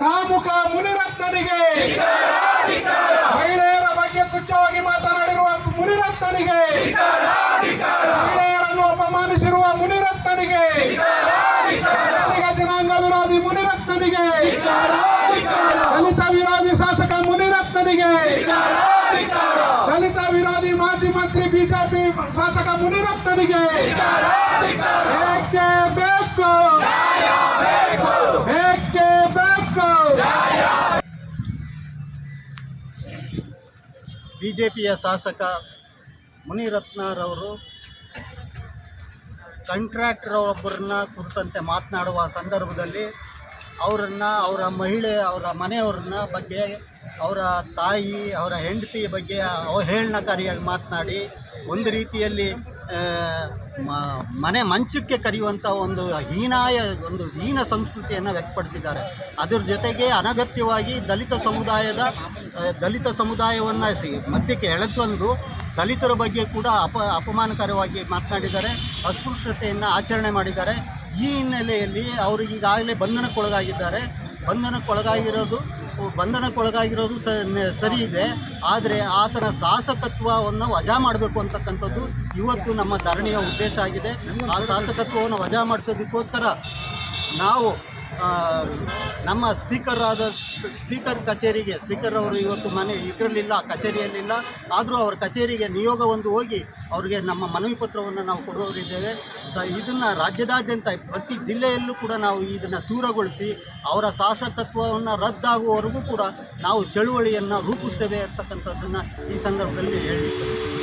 ಕಾಮುಕ ಮುನಿರತ್ನನಿಗೆ. ಮಹಿಳೆಯರ ಬಗ್ಗೆ ತುಚ್ಛವಾಗಿ ಮಾತನಾಡಿರುವ ಮುನಿರತ್ನನಿಗೆ. ಮಹಿಳೆಯರನ್ನು ಅಪಮಾನಿಸಿರುವ ಮುನಿರತ್ನನಿಗೆ. ಜನಾಂಗ ವಿರೋಧಿ ಮುನಿರತ್ನನಿಗೆ. ದಲಿತ ವಿರೋಧಿ ಶಾಸಕ ಮುನಿರತ್ನನಿಗೆ. ದಲಿತ ವಿರೋಧಿ ಮಾಜಿ ಮಂತ್ರಿ ಬಿಜೆಪಿ ಶಾಸಕ ಮುನಿರತ್ನನಿಗೆ. ಬಿ ಜೆ ಪಿಯ ಶಾಸಕ ಮುನಿರತ್ನರವರು ಕಾಂಟ್ರಾಕ್ಟರ್ ಕುರಿತಂತೆ ಮಾತನಾಡುವ ಸಂದರ್ಭದಲ್ಲಿ ಅವರನ್ನು, ಅವರ ಮಹಿಳೆ, ಅವರ ಮನೆಯವ್ರನ್ನ ಬಗ್ಗೆ, ಅವರ ತಾಯಿ, ಅವರ ಹೆಂಡತಿ ಬಗ್ಗೆ ಅವಹೇಳನಕಾರಿಯಾಗಿ ಮಾತನಾಡಿ ಒಂದು ರೀತಿಯಲ್ಲಿ ಮನೆ ಮಂಚಕ್ಕೆ ಕರೆಯುವಂಥ ಒಂದು ಹೀನಾಯ, ಒಂದು ಹೀನ ಸಂಸ್ಕೃತಿಯನ್ನು ವ್ಯಕ್ತಪಡಿಸಿದ್ದಾರೆ. ಅದರ ಜೊತೆಗೆ ಅನಗತ್ಯವಾಗಿ ದಲಿತ ಸಮುದಾಯದ ದಲಿತ ಸಮುದಾಯವನ್ನು ಮಧ್ಯಕ್ಕೆ ಎಳೆತಂದು ದಲಿತರ ಬಗ್ಗೆ ಕೂಡ ಅಪ, ಅಪಮಾನಕರವಾಗಿ ಮಾತನಾಡಿದ್ದಾರೆ, ಅಸ್ಪೃಶ್ಯತೆಯನ್ನು ಆಚರಣೆ ಮಾಡಿದ್ದಾರೆ. ಈ ಹಿನ್ನೆಲೆಯಲ್ಲಿ ಅವರು ಈಗಾಗಲೇ ಬಂಧನಕ್ಕೊಳಗಾಗಿದ್ದಾರೆ. ಬಂಧನಕ್ಕೊಳಗಾಗಿರೋದು ಬಂಧನಕ್ಕೊಳಗಾಗಿರೋದು ಸರಿ ಇದೆ. ಆದರೆ ಆತನ ಶಾಸಕತ್ವವನ್ನು ವಜಾ ಮಾಡಬೇಕು ಅಂತಕ್ಕಂಥದ್ದು ಇವತ್ತು ನಮ್ಮ ಧರಣಿಯ ಉದ್ದೇಶ ಆಗಿದೆ. ಆ ಶಾಸಕತ್ವವನ್ನು ವಜಾ ಮಾಡಿಸೋದಕ್ಕೋಸ್ಕರ ನಾವು ನಮ್ಮ ಸ್ಪೀಕರ್ ಆದ ಸ್ಪೀಕರ್ ಕಚೇರಿಗೆ, ಸ್ಪೀಕರ್ ಅವರು ಇವತ್ತು ಮನೆ ಇದರಲ್ಲಿಲ್ಲ, ಕಚೇರಿಯಲ್ಲಿಲ್ಲ, ಆದರೂ ಅವರ ಕಚೇರಿಗೆ ನಿಯೋಗ ಒಂದು ಹೋಗಿ ಅವರಿಗೆ ನಮ್ಮ ಮನವಿ ಪತ್ರವನ್ನು ನಾವು ಕೊಡುವವರಿದ್ದೇವೆ ಸ, ಇದನ್ನು ರಾಜ್ಯದಾದ್ಯಂತ ಪ್ರತಿ ಜಿಲ್ಲೆಯಲ್ಲೂ ಕೂಡ ನಾವು ಇದನ್ನು ದೂರಗೊಳಿಸಿ ಅವರ ಶಾಸಕತ್ವವನ್ನು ರದ್ದಾಗುವವರೆಗೂ ಕೂಡ ನಾವು ಚಳುವಳಿಯನ್ನು ರೂಪಿಸ್ತೇವೆ ಅಂತಕ್ಕಂಥದ್ದನ್ನು ಈ ಸಂದರ್ಭದಲ್ಲಿ ಹೇಳಿದ್ದೇವೆ.